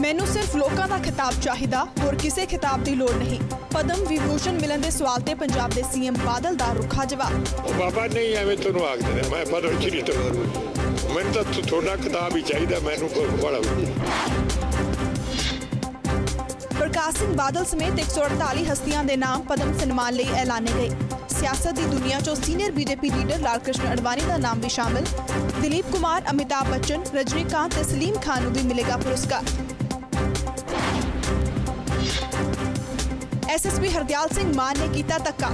ਮੈਨੂੰ ਸਿਰਫ ਲੋਕਾਂ ਦਾ ਖਿਤਾਬ ਚਾਹੀਦਾ ਹੋਰ ਕਿਸੇ ਖਿਤਾਬ ਦੀ ਲੋੜ ਨਹੀਂ। ਪਦਮ ਵਿਭੂਸ਼ਣ ਮਿਲਣ ਦੇ ਸਵਾਲ ਤੇ ਪੰਜਾਬ ਦੇ ਸੀਐਮ ਬਾਦਲ ਦਾ ਰੁੱਖਾ ਜਵਾਬ। ਉਹ ਬਾਬਾ ਨਹੀਂ ਐਵੇਂ ਤੈਨੂੰ ਆਖਦੇ ਨੇ ਮੈਂ ਪਦਮ ਸ਼੍ਰੀ ਤੋਂ ਮੈਨੂੰ ਤਾਂ ਤੁਹਾਡਾ ਕਿਤਾਬ ਹੀ ਚਾਹੀਦਾ ਮੈਨੂੰ ਕੋਈ ਬੜਾ ਪ੍ਰਕਾਸ਼ ਸਿੰਘ ਬਾਦਲ ਸਮੇਤ 148 ਹਸਤੀਆਂ ਦੇ ਨਾਮ ਪਦਮ ਸਨਮਾਨ ਲਈ ਐਲਾਨੇ ਗਏ। ਸਿਆਸਤ ਦੀ ਦੁਨੀਆ 'ਚੋਂ senior BJP leader Lal Krishna Advani ਦਾ ਨਾਮ ਵੀ ਸ਼ਾਮਲ। ਦਿਲੀਪ ਕੁਮਾਰ ਅਮਿਤਾਭ ਬੱਚਨ ਰਜਨੀਕਾਂਤ ਤੇ ਸਲੀਮ ਖਾਨ ਨੂੰ ਵੀ ਮਿਲੇਗਾ ਪੁਰਸਕਾਰ। ਐਸਐਸਪੀ ਹਰਦਿਆਲ ਸਿੰਘ ਮਾਨ ਨੇ ਕੀਤਾ ਧੱਕਾ।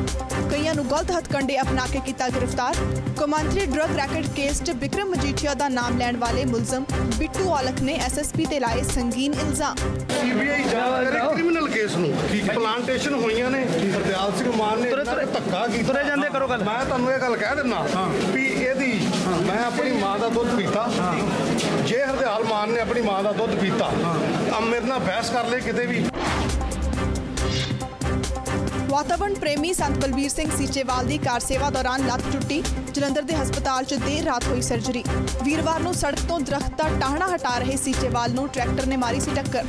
ਕਈਆਂ ਨੂੰ ਗਲਤ ਹੱਥਕੰਡੇ ਅਪਣਾ ਕੇ ਕੀਤਾ ਗ੍ਰਿਫਤਾਰ। ਕੌਮਾਂਤਰੀ ਡਰੱਗ ਰੈਕਟ ਕੇਸ 'ਚ ਵਿਕਰਮ ਮਜੀਠੀਆ ਦਾ ਨਾਮ ਲੈਣ ਵਾਲੇ ਮੁਲਜ਼ਮ ਬਿੱਟੂ ਔਲਖ ਨੇ ਐਸਐਸਪੀ ਤੇ ਲਾਏ ਸੰਗੀਨ ਇਲਜ਼ਾਮ। ਸੀਬੀਆਈ ਜਾਂਚ ਕਰੇ ਕ੍ਰਿਮੀਨਲ ਕੇਸ ਨੂੰ। ਪਲਾਂਟੇਸ਼ਨ ਹੋਈਆਂ ਨੇ। ਹਰਦਿਆਲ ਸਿੰਘ ਮਾਨ ਨੇ ਧੱਕਾ ਕੀਤਾ ਤੁਰੇ ਜਾਂਦੇ ਕਰੋ ਗੱਲ। ਮੈਂ ਤੁਹਾਨੂੰ ਇਹ ਗੱਲ ਕਹਿ ਦਿੰਦਾ ਵੀ ਇਹਦੀ ਮੈਂ ਆਪਣੀ ਮਾਂ ਦਾ ਦੁੱਧ ਪੀਤਾ। ਜੇ ਹਰਦਿਆਲ ਮਾਨ ਨੇ ਆਪਣੀ ਮਾਂ ਦਾ ਦੁੱਧ ਪੀਤਾ ਮੇਰੇ ਨਾਲ ਬਹਿਸ ਕਰ ਲੈ ਕਿਤੇ ਵੀ। ਵਾਤਾਵਰਣ ਪ੍ਰੇਮੀ ਸੰਤ ਬਲਬੀਰ ਸਿੰਘ ਸੀਚੇਵਾਲ ਦੀ ਕਾਰ ਸੇਵਾ ਦੌਰਾਨ ਲੱਤ ਟੁੱਟੀ। ਜਲੰਧਰ ਦੇ ਹਸਪਤਾਲ 'ਚ ਦੇਰ ਰਾਤ ਹੋਈ ਸਰਜਰੀ। ਵੀਰਵਾਰ ਨੂੰ ਸੜਕ ਤੋਂ ਦਰਖਤ ਦਾ ਟਾਹਣਾ ਹਟਾ ਰਹੇ ਸੀਚੇਵਾਲ ਨੂੰ ਟਰੈਕਟਰ ਨੇ ਮਾਰੀ ਸੀ ਟੱਕਰ।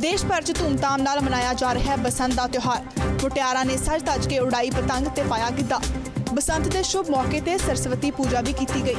ਦੇਸ਼ ਭਰ 'ਚ ਧੂਮਧਾਮ ਨਾਲ ਮਨਾਇਆ ਜਾ ਰਿਹਾ ਹੈ ਬਸੰਤ ਦਾ ਤਿਉਹਾਰ। ਮੁਟਿਆਰਾਂ ਨੇ ਸੱਜ ਧਜ ਕੇ ਉਡਾਈ ਪਤੰਗ ਤੇ ਪਾਇਆ ਗਿੱਧਾ। ਬਸੰਤ ਦੇ ਸ਼ੁਭ ਮੌਕੇ ਤੇ ਸਰਸਵਤੀ ਪੂਜਾ ਵੀ ਕੀਤੀ ਗਈ।